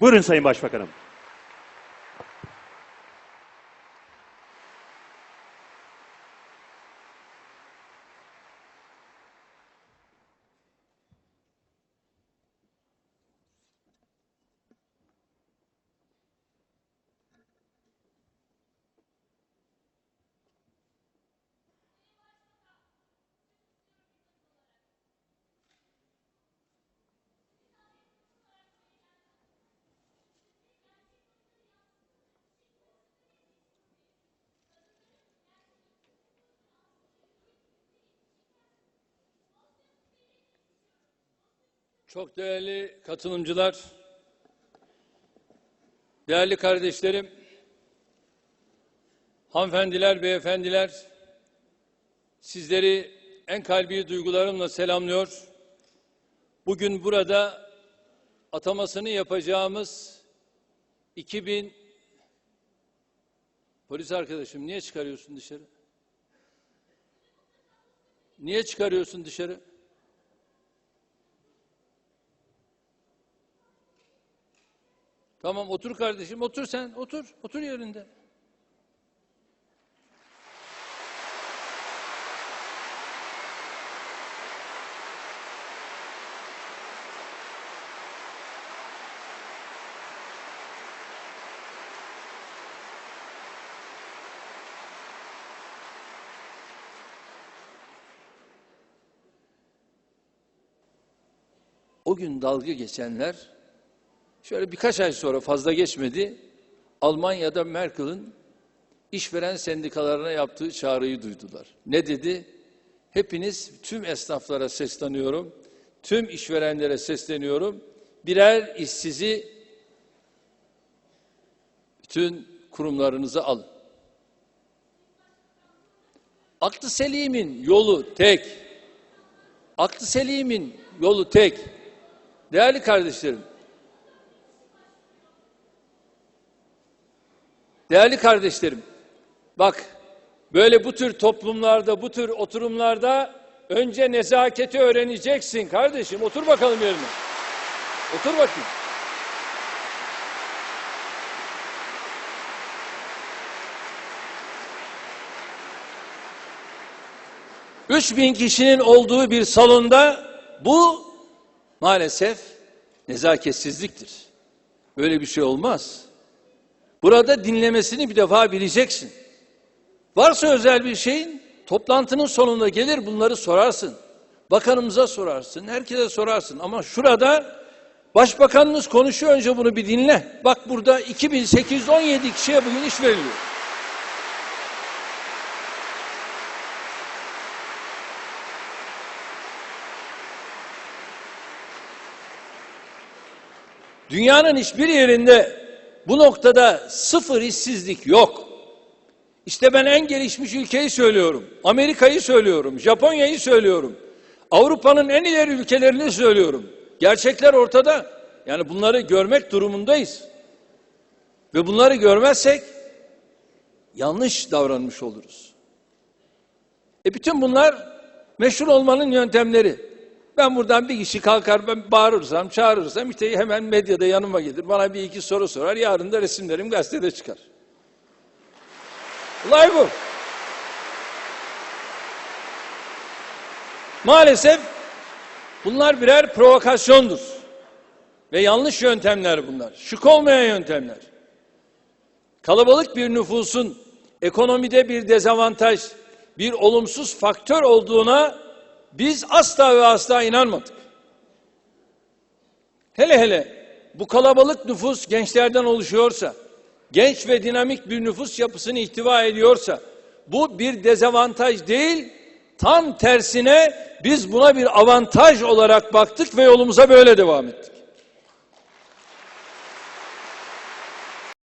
Buyurun Sayın Başbakanım. Çok değerli katılımcılar, değerli kardeşlerim, hanımefendiler, beyefendiler, sizleri en kalbi duygularımla selamlıyor. Bugün burada atamasını yapacağımız 2000 Polis arkadaşım niye çıkarıyorsun dışarı? Niye çıkarıyorsun dışarı? Tamam otur kardeşim otur sen otur otur yerinde. O gün dalga geçenler Şöyle birkaç ay sonra fazla geçmedi. Almanya'da Merkel'in işveren sendikalarına yaptığı çağrıyı duydular. Ne dedi? Hepiniz tüm esnaflara sesleniyorum. Tüm işverenlere sesleniyorum. Birer işsizi bütün kurumlarınıza alın. Aklı selimin yolu tek. Aklı selimin yolu tek. Değerli kardeşlerim, Değerli kardeşlerim, bak böyle bu tür toplumlarda, bu tür oturumlarda önce nezaketi öğreneceksin kardeşim. Otur bakalım yerine. Otur bakayım. Üç bin kişinin olduğu bir salonda bu maalesef nezaketsizliktir. Böyle bir şey olmaz. Burada dinlemesini bir defa bileceksin. Varsa özel bir şeyin toplantının sonunda gelir bunları sorarsın. Bakanımıza sorarsın, herkese sorarsın. Ama şurada başbakanınız konuşuyor önce bunu bir dinle. Bak burada 2817 kişiye bugün iş veriliyor. Dünyanın hiçbir yerinde bu noktada sıfır işsizlik yok. İşte ben en gelişmiş ülkeyi söylüyorum. Amerika'yı söylüyorum. Japonya'yı söylüyorum. Avrupa'nın en ileri ülkelerini söylüyorum. Gerçekler ortada. Yani bunları görmek durumundayız. Ve bunları görmezsek yanlış davranmış oluruz. E bütün bunlar meşhur olmanın yöntemleri. Ben buradan bir kişi kalkar ben bağırırsam, çağırırsam işte hemen medyada yanıma gelir. Bana bir iki soru sorar. Yarın da resimlerim gazetede çıkar. Olay bu. Maalesef bunlar birer provokasyondur. Ve yanlış yöntemler bunlar. Şık olmayan yöntemler. Kalabalık bir nüfusun ekonomide bir dezavantaj, bir olumsuz faktör olduğuna biz asla ve asla inanmadık. Hele hele bu kalabalık nüfus gençlerden oluşuyorsa, genç ve dinamik bir nüfus yapısını ihtiva ediyorsa, bu bir dezavantaj değil, tam tersine biz buna bir avantaj olarak baktık ve yolumuza böyle devam ettik.